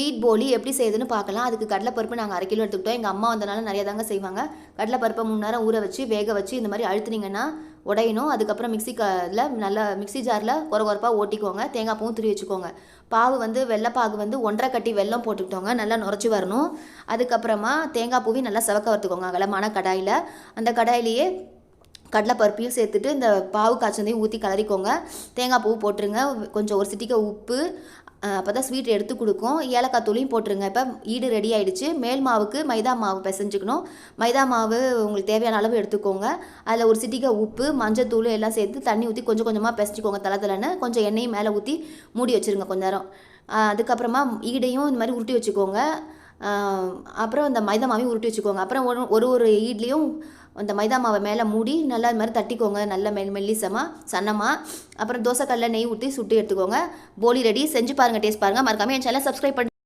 Sweet போலி எப்படி செய்யுதுன்னு பார்க்கலாம். அதுக்கு கடலைப்பருப்பு நாங்கள் அரை கிலோ எடுத்துக்கிட்டோம். எங்கள் அம்மா வந்தனால நிறையா தாங்க செய்வாங்க. கடலைப்பருப்பை மூணு நேரம் ஊற வச்சு வேக வச்சு இந்த மாதிரி அழுத்துனீங்கன்னா உடையணும். அதுக்கப்புறம் மிக்சி இதில் நல்லா மிக்ஸி ஜாரில் குறை குறைப்பாக ஓட்டிக்கோங்க. தேங்காய் பூவும் துருவி வச்சுக்கோங்க. பாவு வந்து வெள்ளைப்பாகு வந்து ஒன்றரை கட்டி வெல்லம் போட்டுக்கிட்டோங்க. நல்லா நுரைச்சி வரணும். அதுக்கப்புறமா தேங்காய் பூவி நல்லா செவக்க வறுத்துக்கோங்க. அகலமான கடாயில். அந்த கடாயிலேயே கடலைப்பருப்பையும் சேர்த்துட்டு இந்த பாவு காய்ச்சதையும் ஊற்றி கலரிக்கோங்க. தேங்காய் பூ போட்டுருங்க. கொஞ்சம் ஒரு சிட்டிக்க உப்பு அப்போ தான் ஸ்வீட் எடுத்து கொடுக்கும். ஏலக்காய் தூளையும் போட்டுருங்க. இப்போ ஈடு ரெடி ஆகிடுச்சு மேல் மாவுக்கு மைதா மாவு பிசைஞ்சுக்கணும். மைதா மாவு உங்களுக்கு தேவையான அளவு எடுத்துக்கோங்க. அதில் ஒரு சிட்டிக்க உப்பு மஞ்சத்தூள் எல்லாம் சேர்த்து தண்ணி ஊற்றி கொஞ்சம் கொஞ்சமாக பிசைஞ்சிக்கோங்க தலை தலைன்னு. கொஞ்சம் எண்ணெயும் மேலே ஊற்றி மூடி வச்சுருங்க கொஞ்ச நேரம். அதுக்கப்புறமா ஈடையும் இந்த மாதிரி உருட்டி வச்சுக்கோங்க. அப்புறம் அந்த மைதா மாவையும் உருட்டி வச்சுக்கோங்க. அப்புறம் ஒரு ஒரு ஒரு ஈட்லேயும் அந்த மைதா மாவை மேலே மூடி நல்லா இது மாதிரி தட்டிக்கோங்க. நல்ல மெல் மெல்லிசமாக சன்னமாக அப்புறம் தோசைக்கல்ல நெய் ஊற்றி சுட்டு எடுத்துக்கோங்க. போலி ரெடி செஞ்சு பாருங்கள் டேஸ்ட் பாருங்கள் மறக்காமல் என் சேனல் சப்ஸ்கிரைப் பண்ணி